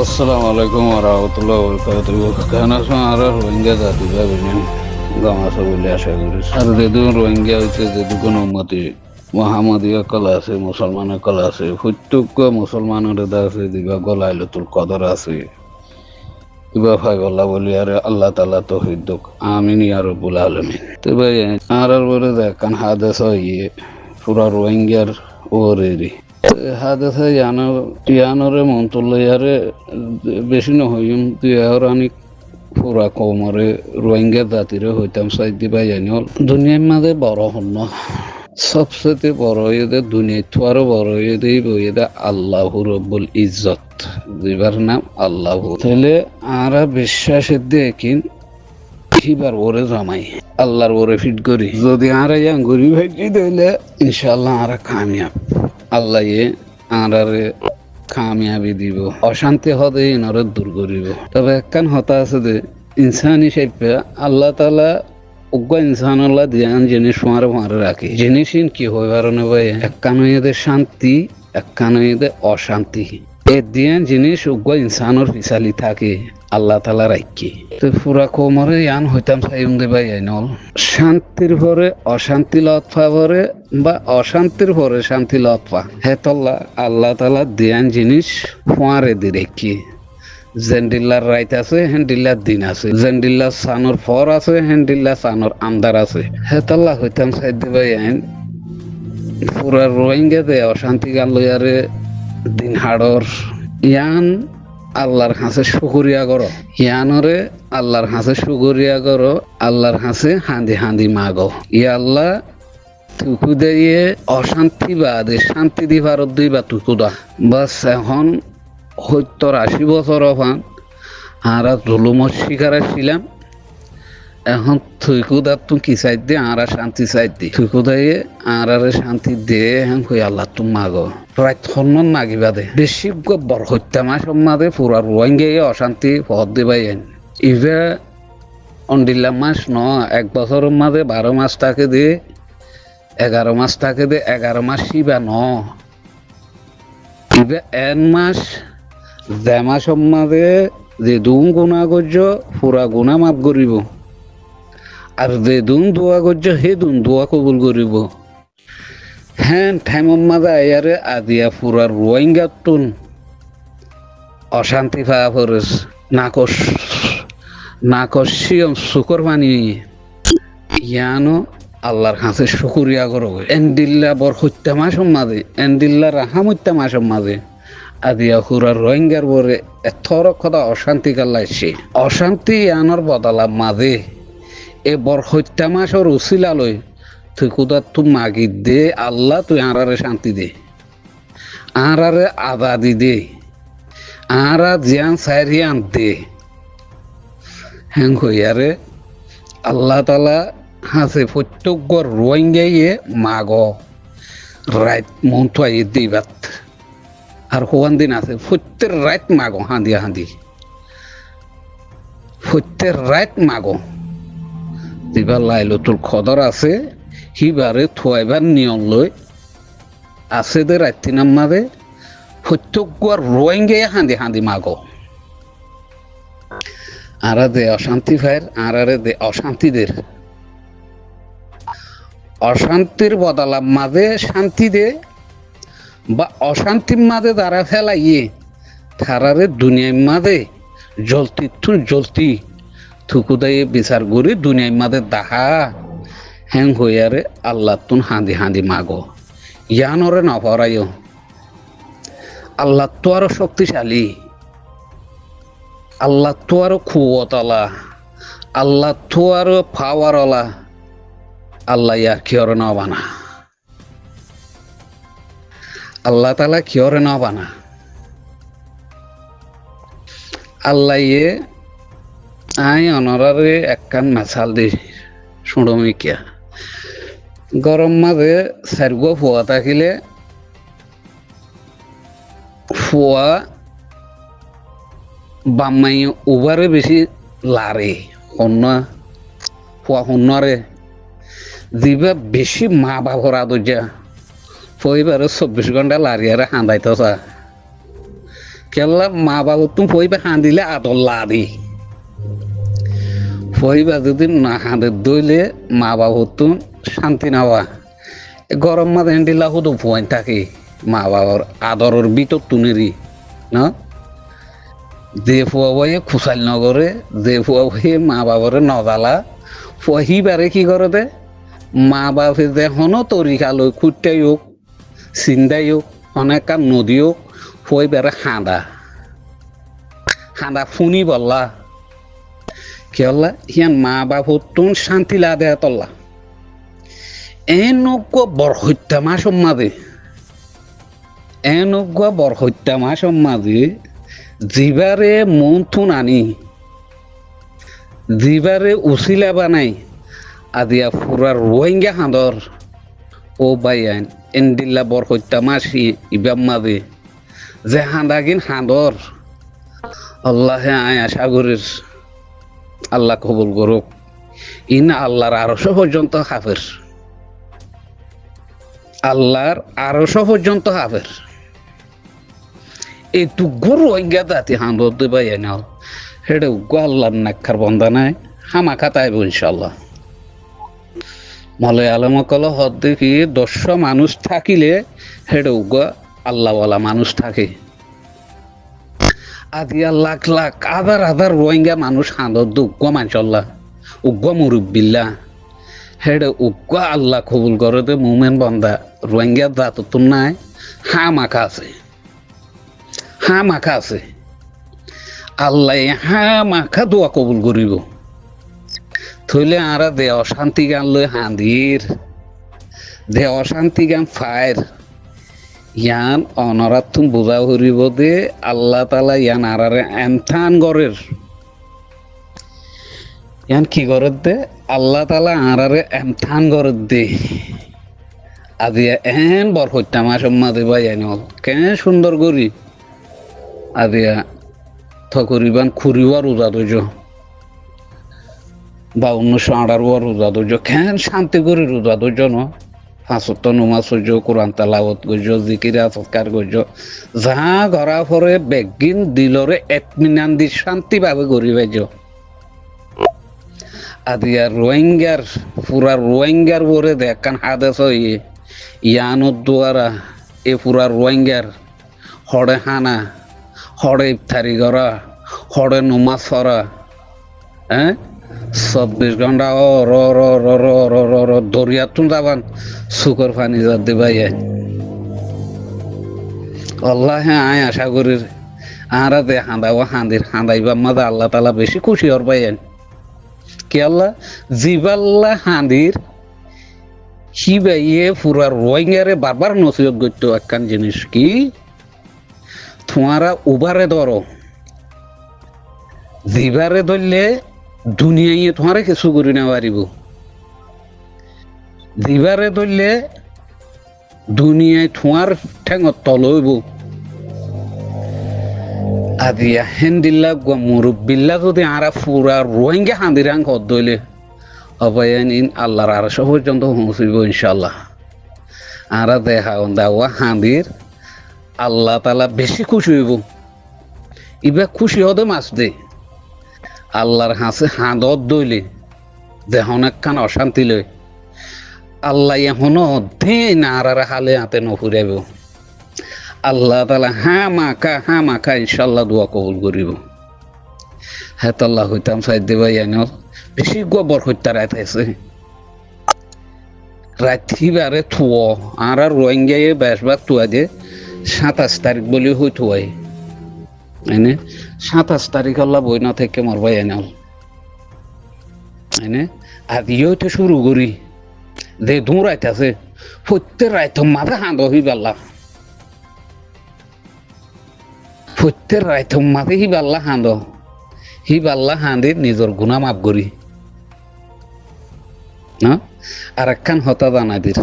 আসসালামু আলাইকুম ওরহামতুল্লাহ বরকাতুহ। কেন আর রোহিঙ্গা জাতি ভাবিনেন গামাসা বলে আশা করি। আর যেদু রোহিঙ্গা হইতে যেদু কোনো উন্মতি মহামদীয় কলা আছে মুসলমানের কলা আছে, প্রত্যেক মুসলমানের আছে, দিবা গলাইল তোর কদর আছে। কিবা ফাইবল্লা বলি, আর আল্লাহ তালা তো হইদক আমিন আর রব্বুল আলমিন। তো ভাই, আর বলে দেখ, কান হাদেস ইয়ে পুরা রোহিঙ্গার ওরেরি হাদেসে ইয়ানোর, ইয়ানোরে মন্তল্য ইয়ারে বেশি নহইম। তুই আর আনি পুরা কমরে রোহিঙ্গা জাতিরে হইতাম সাইড দিবা জানি দুনিয়ার মাঝে বড় হন সবচেয়ে বড় এদে দুনিয়া আরও বড় এদে এদে আল্লাহ রব্বুল ইজ্জত। যেবার নাম আল্লাহ। তাহলে আরা বিশ্বাসের দিয়ে কিন কিবার ওরে জমাই, আল্লাহর ওরে ফিট করি। যদি আরা ইয়াং গরি ভাইটি দিলে ইনশাল্লাহ আরা কামিয়াব। আল্লাহ আরারে কামিয়াবি দিব। অশান্তি হদে ইনরে দূর করিব। তবে একখান হতা আছে যে, ইনসান হিসেবে আল্লাহ তালা উগ্র ইনসান আল্লাহ দিয়ান জিনিস মারে মারে রাখে। জিনিস কি হয় পারে ভাই? একখান হইতে শান্তি, একখান হইতে অশান্তি। এ দিয়ান জিনিস উগ্র ইনসানের পিছালি থাকে। আল্লাহ তালা রাখি তো পুরা কোমরে ইয়ান হইতাম সাইম দে ভাই আইনল। শান্তির পরে অশান্তি লতফা পরে বা অশান্তির পরে শান্তি লতফা। হেতল্লা আল্লাহ তালা দিয়ান জিনিস ফুয়ারে দি রেখি জেন্ডিল্লার রাইত আছে হেন্ডিল্লার দিন আছে। জেন্ডিল্লার সানোর ফর আছে হেন্ডিল্লার সানোর আমদার আছে। হেতল্লা হইতাম চাই দে ভাই আইন। পুরা রোহিঙ্গা দে অশান্তি গান লইয়ারে দিন হাড়র। ইয়ান আল্লাহর হাসে শুকুরিয়া করো। ইয়ানরে, আল্লাহর হাসে শুকুরিয়া করো, আল্লাহর হাসে হাঁদি হাঁদি মাগো। ইয়া আল্লাহ, তুকু দিয়ে অশান্তি বাদে, শান্তি দিবার দুই বা তুকু দা। বাস এখন সত্তর আশি বছর অফান আর জুলুমর শিকার ছিলাম এখন থুইকুদার তুই কি চাই দে আর শান্তি চাই দি থুইকুদাইয়ে আর আরে শান্তি দে এখন কই আল্লাহ তুম মাগো? প্রায় থন্ন নাগিবা দে বেশি বর হত্যা মাস মাদে, পুরা রোহিঙ্গে অশান্তি পথ দিবাই এন। ইভে অন্ডিল্লা মাস ন, এক বছরের মাঝে বারো মাস থাকে দে, এগারো মাস থাকে দে, এগারো মাস শিবা ন। ইভে এন মাস যে মাস মাঝে যে দুম গুণা গজ্য পুরা গুণা মাফ করিব। আর যে দুন দোয়া করছ হে দুন দোয়া কবুল করিব। হ্যাঁ ঠাইমর মাঝে আয়ারে আদিয়া ফুরার রোহিঙ্গা টুন। অশান্তি পাওয়া পড়েস নাকস নাকস শিয়ম শুকর পানি ইয়ানো আল্লাহর কাছে শুকুরিয়া করো এন্ডিল্লা বর হত্যা মাসের মাঝে এন্ডিল্লা রাহাম হত্যা মাসের মাঝে আদিয়া ফুরার রোহিঙ্গার বরে এথর কথা অশান্তি কাল্লাইছে অশান্তি ইয়ানোর বদলা মাঝে এ বর হত্যা মাসর উচিলালৈ তুই কোথা তুই মাগি দে, আল্লাহ তুই আঁরারে শান্তি দে। আঁরারে আজাদি দে। আঁরা জিয়ান সাইরিয়ান দে। হ্যাং হইয়ারে আল্লাহ তালা হাসে প্রত্যেক রোহিঙ্গাইয়ে মাগ। রাইত মন থুয়াই দিবাত আর হোয়ান দিন আছে, প্রত্যেক রাইত মাগো, হাঁদি হাঁদি। প্রত্যেক রাইত মাগো। দিবা লাইলতুল খদর আছে সিবাৰে থুৱাইবাৰ নিয়ম লৈ আছে দে ৰাতি নামাৰে প্ৰত্যেক রোহিঙ্গে হাঁদি হাঁদি মাগ। আরা দে অশান্তি ফায়ের আরারে দে অশান্তিদের অশান্তির বদলার মাঝে শান্তি দে, বা অশান্তির মাঝে দ্বারা ফেলাইয়ে তারারে দুনিয়ার মাঝে জলতি তুল জলতি। থুকুদাই বিচার করি দুনিয়ার মাঝে দাহা হ্যাং হইয়ারে আল্লাহ তুন হাঁদি হাঁদি মাগো। ইয়ানরে নপরাইও আল্লাহ তো আরও শক্তিশালী। আল্লাহ তো আরও খুয়তলা আল্লাহ তো আরও পাওয়ারলা আল্লাহ ইয়ার কিয়রে নবানা আল্লাহ তালা কিয়রে নবানা আল্লাহ ইয়ে আই অনরারে একখান মাছাল দি শুঁড়মিকিয়া। গরম মাঝে চারগো ফুয়া থাকিলে ফুয়া বাম্মাই উবারে বেশি লারে শূন্য ফুয়া শূন্যরে যিবা বেশি মা বাপর আদর্যা পইবারে চব্বিশ ঘণ্টা লারিয়ারে হাঁদাইতেছা কেলা মা বাবা তুমি ফইবা হাঁদিলে আদল্লা দি ফইবা যদি না হাঁদে, দইলে মা বাবা তুমি শান্তি নাওয়া। গরম মাঝে হেন্ডিলা হুদু ফুয়াই থাকি, মা বাবার আদরের ভিতর তুনেরি না? যে ফুয়া বয়ে খুসাল নগরে, যে ফুয়া মা বাবারে নজালা ফহিবারে কি করে দে? মা বাপে যে হনো তরিকা লই খুঁটাই হোক চিন্তাই হোক অনেক নদী হোক ফইবারে হাঁদা। হাঁদা ফুনি বললা। কি হল্লা হিয়ান মা বাপ তুন শান্তি লা দেয়া তল্লা এনেক বৰ হত্যা মাছ সম্মাদে। এনেকুৱা বৰ হত্যা মাছ সম্মাদে। যিবাৰে মন থুন আনি, যিবাৰে উচিলা বানাই আদিয়া ফুৰাৰ ৰোহিংগা সাঁদৰ। ও বাইয়ান এন্দিল্লা বৰ হত্যা মাছ ইবাম মাদে। যে হাঁদাগিন হাঁদর আল্লাহে আয় করিস আল্লাহ কবুল করুক। ইন আল্লাহর আরশো পর্যন্ত হাফের। আল্লাহর আরশো পর্যন্ত হাফের। একটু গরু অজ্ঞা জাতি হাঁদর দেবা নাও। সেটা উগ্র আল্লাহর নাক্ষার বন্ধা নাই, হামা খাতাইব ইনশাল্লাহ মলয়ালম কল হদ দেখি দশ মানুষ থাকিলে সেটা উগ্র আল্লাহওয়ালা মানুষ থাকে। আদিয়া লাখ লাখ হাজার হাজার রোহিঙ্গা মানুষ হাঁদর উগ্র মানসল্লাহ উগ্র মুরব্বিল্লা। হেডে উগ্র আল্লাহ কবুল করে দে, মুমেন বন্দা। রোহিঙ্গা জাত তো নাই হা মাখা আছে। হা মাখা আছে। আল্লাহ হা মাখা দোয়া কবুল করিব। থইলে আরা দে অশান্তি গান লই হাঁদির। দে অশান্তি গান ফায়ের। ইয়ান অনরাত তুমি বোঝা করিব দে আল্লাহ তালা ইয়ান আরারে এমথান গরের ইয়ান কি গরের দে? আল্লাহ তালা আরারে এমথান গরের দে। আজিয়া এন বর হত্যা মাস মাদে বাই আইন কে সুন্দর করি। আজিয়া থকরিবান খুরিবা রোজা দইজ বা উনিশশো আঠারো রোজা দইজ কেন শান্তি করে রোজা দইজ ন। পাঁচত্ব নমাজ সহ্য কোরআন তালাবত গজ জিকিরা সৎকার গজ যাহা ঘরা ফরে বেগিন দিলরে এতমিনান দি শান্তি ভাবে গড়ি বাইজ আদিয়া রোহিঙ্গার পুরা রোহিঙ্গার বরে দেখান হাদেস ইয়ে ইয়ানোর দ্বারা এ পুরা রোহিঙ্গার হড়ে হানা হড়ে ইফতারি করা হড়ে নমাজ পড়া হ্যাঁ চব্বিশ ঘণ্টা ও র র র র র র র দরিয়াতুন যাবান। সুকর পানি যা দিবাই আল্লাহ হ্যাঁ আয় আশা করি আরা দে হাঁদাও, হাঁদির হাঁদাইবা মাদা আল্লাহ তালা বেশি খুশি হর পাইয়েন কি আল্লাহ? জিবাল্লা হাঁদির, কি বাইয়ে পুরা রোহিঙ্গারে বারবার নসিহত করতো একখান জিনিস কি? তোমারা উবারে ধরো। জিবারে ধরলে দুনিয়ায় তোমারে কিছু করি না পারিব। জিবারে ধরলে দুনিয়ায় তোমার ঠেঙত তল হইব। আদিয়া হেন্দিল্লা মুরব্বিল্লা, যদি আরা পুরা রোহিঙ্গা হাঁদিরাং হদ দইলে অবয়ান ইন আল্লাহর আরশ পর্যন্ত পৌঁছিব ইনশাল্লাহ আরা দেখা দাওয়া হাঁদির আল্লাহ তালা বেশি খুশি হইব। ইবা খুশি হদে মাছ দে। আল্লাহর হাসে হাঁদত দইলে, দেহন একখান অশান্তি লই আল্লাহ এখনও না আর হালে হাতে নফুরাইব আল্লাহ তালা হা মাখা হা মাখা ইনশাল্লাহ দোয়া কবুল করিব। হ্যাঁ তাল্লাহ, হইতাম সাইড দেবা ইয়ানোর বেশি গোবর হত্যা রাত আছে রাত্রিবারে থুয়, আর আর রোহিঙ্গায় বেশবার থুয়া যে সাতাশ তারিখ বলে হই থুয়াই এনে সাতাশ তারিখ আল্লাহ বই না থেকে মরবাই এনাল এনে আদিও তো শুরু করি। দে রাইত আছে, প্রত্যেক রাইত মাথা হাঁদ হি পাল্লা প্রত্যেক রাইত মাথা হি বাল্লা হাঁদ। হি বাল্লা হাঁদি নিজর গুণা মাপ করি। না? আর একখান হতা দানাদির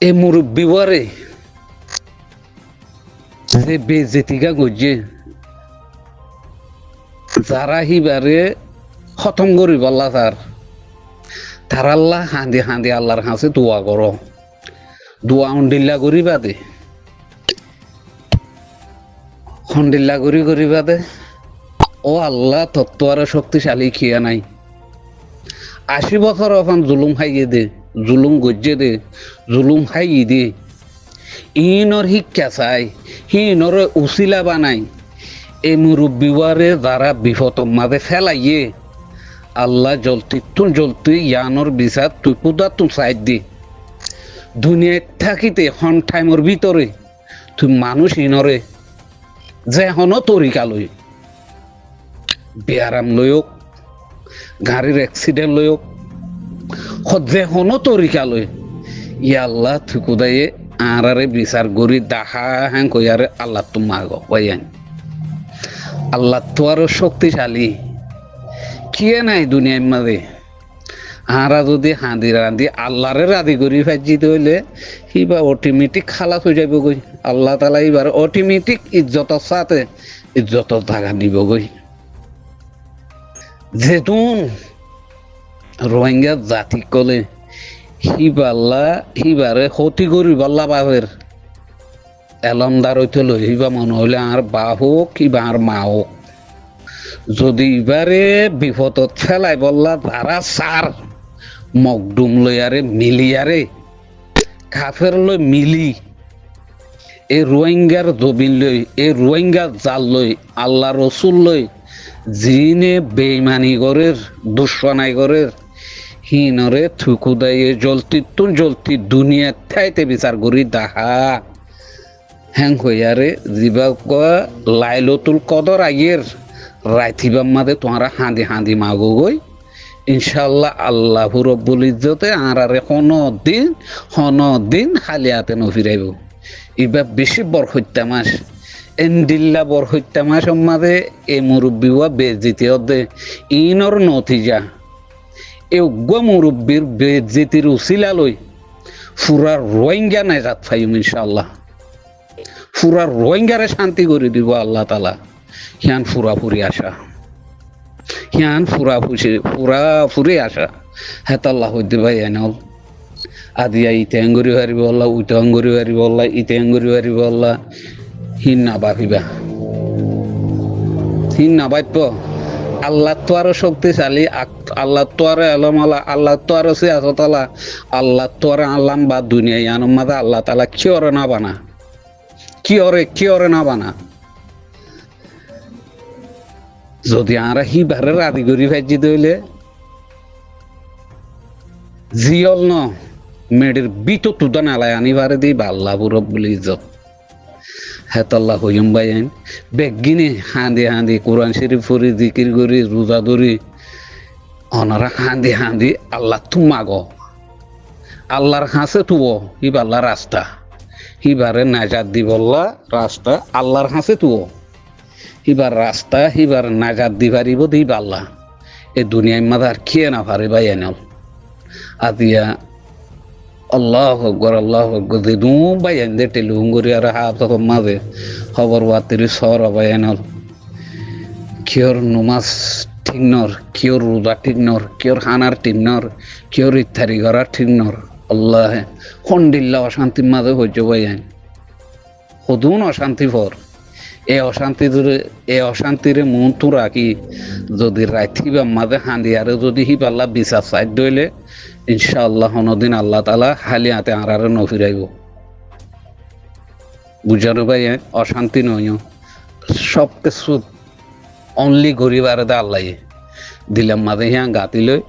এ মুরব্বী যে বেজেতিকা গজে যারা হিবারে খতম করি বললা তার তার আল্লাহ হাঁদি হাঁদি আল্লাহর হাসে দোয়া করো দোয়া উন্ডিল্লা করি বাদে খন্ডিল্লা করি করি বাদে ও আল্লাহ তত্ত্ব আর শক্তিশালী খিয়া নাই আশি বছর এখন জুলুম খাইয়ে দে জুলুম গজ্জে দে জুলুম খাইয়ে দে ইনর শিক্ষা চাই সিনর উচিলা বানাই। এই মুরব্বীবারে যারা বিপদ মাঝে ফেলাইয়ে। আল্লাহ জলতি তুন জলতি ইয়ানোর বিচার তুই পুদা তুন সাইড দি। দুনিয়াত থাকিতে হন টাইমর ভিতরে তুই মানুষ ইনরে যে হন তরিকা লই বেয়ারাম লয়ক গাড়ির অ্যাক্সিডেন্ট লয়ক যে হন তরিকা লই ইয়া আল্লাহ তুই কুদায়ে আরারে বিচার গরি দাহা হ্যাং কইয়ারে আল্লাহ তো মাগ কইয়ান আল্লাহ তো আরও শক্তিশালী কিয়ে নাই দুনিয়ার মাঝে আরা যদি হাঁদি রাঁধি আল্লাহরে রাধি করি ফাইজি হইলে কিবা অটোমেটিক খালাস হয়ে যাবে গই আল্লাহ তালা এবার অটোমেটিক ইজ্জতর সাথে ইজ্জতর জায়গা দিব গই যেতুন রোহিঙ্গা জাতি কলে হিবাল্লা হিবারে ক্ষতি করি বাল্লা বাহের এলমদার হইতে লই হিবা মনে হইলে আর বা হোক কিবা আর মা হোক। যদি এবারে বিপদত ফেলাই বললা যারা সার, মকডুম লইয়ারে মিলিয়ারে, কাফের লই মিলি এই রোহিঙ্গার জবিন লই এই রোহিঙ্গার জাল লই, আল্লাহ রসুল লই, যিনে বেইমানি গরের দুশ্মনাই গরের হিনরে থুকু দাইয়ে জলতি তুন জলতি দুনিয়া ঠাইতে বিচার করি দাহা। হ্যাং হইয়ারে যিবা লাইলতুল কদর আগের রাইথিবার মাঝে তোমারা হাঁদি হাঁদি মাগো গই। ইনশাল্লাহ আল্লাহ রব্বুল ইজ্জতে আর হন দিন হন দিন হালিয়াতে নফিরাইব। এবার বেশি বর হত্যা মাস। এন্ডিল্লা বর হত্যা মাস মাঝে এ মুরব্বী বেজিতি দে ইনর নথিজা। এ উগ্র মুরব্বীর বেজিতির উচিলা লই ফুরার রোহিঙ্গা নাই রাত ফাইম ইনশাল্লাহ ফুরার রোহিঙ্গারে শান্তি করে দিব আল্লাহ তালা হিয়ান ফুরাফুরি আসা হিয়ান ফুরাফুরি ফুরাফুরি আসা হেতাল্লাহ হইতে ভাই এনল আদিয়া ইতে আঙ্গুরি হারিব আল্লাহ উইতে আঙ্গুরি হারিব আল্লাহ ইতে আঙ্গুরি হারিব আল্লাহ হিন না বাপিবা হিন না বাপ্য আল্লাহ তো আরও শক্তিশালী আল্লাহ তো আরও এলম আল্লাহ আল্লাহ তো আরও সিয়াসতালা আল্লাহ তো আরও আল্লাম বা দুনিয়া ইয়ানোর মাঝে আল্লাহ তালা কি ওরে না বানা? কি ওরে কি ওরে না বানা? যদি আরা হি বারে রাদি করি ফাইজি দইলে, জিয়ল ন, মেডের বিতো তুদা নালায় আনিবারে দি বাল্লা বুরব বলি ইজ্জত। হেতাল্লাহ হইম বাইন বেগিনি হাঁদি হাঁদি কোরআন শরীফ ফুরি জিকির করি, রোজা ধরি। অনারা হাঁদি হাঁদি আল্লাহ তুমাগ। আল্লাহর হাসে তুও হিব আল্লাহ রাস্তা। হিবারে নাজাদ দিবল্লা রাস্তা, আল্লাহর হাসে তুও হিবার রাস্তা হিবার নাজাদ দি পারিব দিই আল্লাহ। এ দুনিয়ায় মাদার খেয়ে না পারে বাই এনেল আদিয়া আল্লাহ আকবর আল্লাহ আকবর। দিদু বাই এন দে টেলুম করি, আর হাত মাঝে খবর বাতিরি সর বাই এনেল কিয়র নুমাজ ঠিক নর কিয়র রোজা ঠিক নর কিয়র হানার ঠিক নর কিয়র ইত্যাদি করার ঠিক নর আল্লাহ খন্ডিল্লা অশান্তির মাঝে হইজ বাই আইন সদুন অশান্তি ফর এই অশান্তি এই অশান্তিরে মন তো রাখি যদি রাখিবা মাঝে হাঁদি আর যদি হি পাল্লা বিচার সাইড দইলে, ইনশাআল্লাহ হনদিন আল্লাহ তালা হালি হাতে আঁড়ারে নফিরাইব বুঝানো ভাই অশান্তি নয় সব কিছু অনলি গরিব আর আল্লাহ। দিলাম মাঝে হিয়া গাতি লই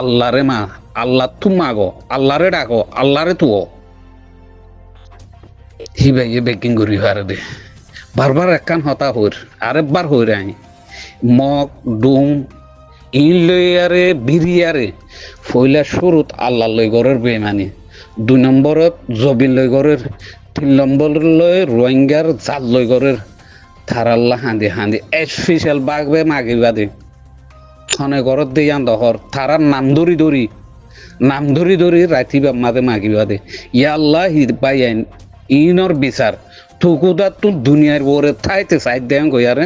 আল্লাহরে মা, আল্লাহ তু মাগো আল্লাহরে ডাকো আল্লাহরে তুও হি ভাই বেকিং গরিব আর দে। বারবার একখান হতা হইর, আরেকবার হইর আই। মগ, ডুম ইন লইয়ারে, বিরিয়ারে, ফইলা শুরুত আল্লাহ লই গরের বেমানি দুই নম্বরত জবিন লই গরের, তিন নম্বর লই রোহিঙ্গার জাল গরের। থার আল্লাহ হাঁদি হাঁদি স্পেশাল বাগবে মাগিবা দে খনে ঘরত দিয়ে আন দহর থারার নাম ধরি ধরি, নাম ধরি ধরি রাতিবা মাঝে মাগিবা দে ইয়া আল্লাহ বাই আইন, ইনর বিচার থুকুদা তো দুনিয়ার বরে থাইতে সাইড দেন গয়ারে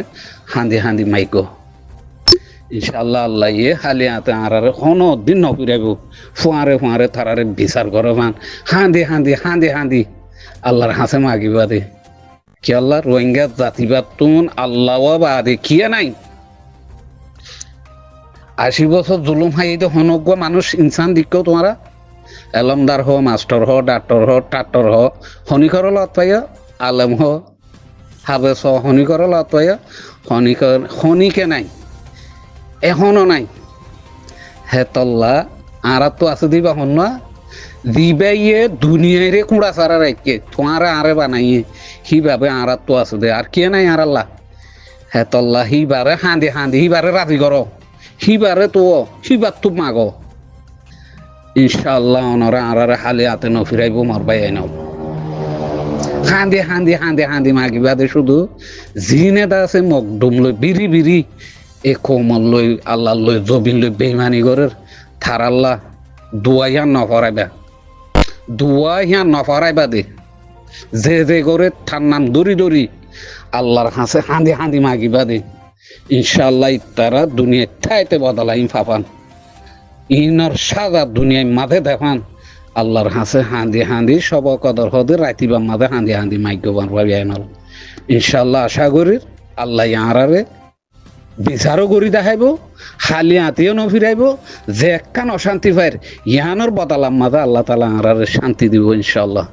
হাঁদি হাঁদি মাইকো ইনশাল্লাহ আল্লাহ ইয়ে হালি হাতে আরারে হন দিন নফিরাইব ফুয়ারে ফুয়ারে থারারে বিচার করে মান হাঁদি হাঁদি হাঁদি হাঁদি আল্লাহর হাসে মাগিবা দে কি আল্লাহ রোহিঙ্গা জাতিবাদ তুন আল্লাহ বাদে কিয়া নাই আশি বছর জুলুম হাই তো হনজ্ঞ মানুষ ইনসান দিকেও তোমারা এলমদার হ মাস্টার হ ডাক্তর হ টাক্টর হ হনিকর লত পাইয়া আলম হ হাবেস হ পাইয়া হনিকর হনিকে নাই, এখনও নাই। হেতল্লা আর তো আছে দিবা হন না দিবাইয়ে দুনিয়ারে কুড়া সারা রাখকে তোমার আরে বানাইয়ে হিভাবে আর তো আছে দে, আর কে নাই আর আল্লাহ। হেতল্লা হিবারে হাঁদি হাঁদি, হিবারে রাজি করো, হিবারে তো সি হিবার তো মাগ। ইনশাল্লাহ ওনারা আরারে হালে হাতে ন ফিরাইব মারবাই আইনাও হাঁদি হাঁদি হাঁদি হাঁদি মাগিবাদে শুধু জিনেদা আছে মকডুম লই বিরি বিরি এ কোমল লই, আল্লাহ লই, জবিন লই, বেইমানি গরের থার আল্লাহ দুয়াইয়া নফরাইবা। দুয়াইয়া নফরাইবা দে। যে যে করে থার নাম দরি দরি, আল্লাহর হাসে হাঁদি হাঁদি মাগিবা দে ইনশাআল্লাহ তারা দুনিয়ায় ঠাইতে বদলাই ফাফান। ইনার সাজা দুনিয়ায় মাঝে দেখান। আল্লাহর হাসে হাঁদি হাঁদি সব কদর হদে রাতিবা বাম্মাদে হাঁদি হাঁদি মাইক্যবান ভাবি আইনাল ইনশাল্লাহ আশা করি আল্লাহ ইয়ারে বিচারও করি দেখাইব খালি ন নফিরাইব যে একখান অশান্তি পায় ইহানোর বদালাম মাদা আল্লাহ তালা আরারে শান্তি দিব ইনশাআল্লাহ।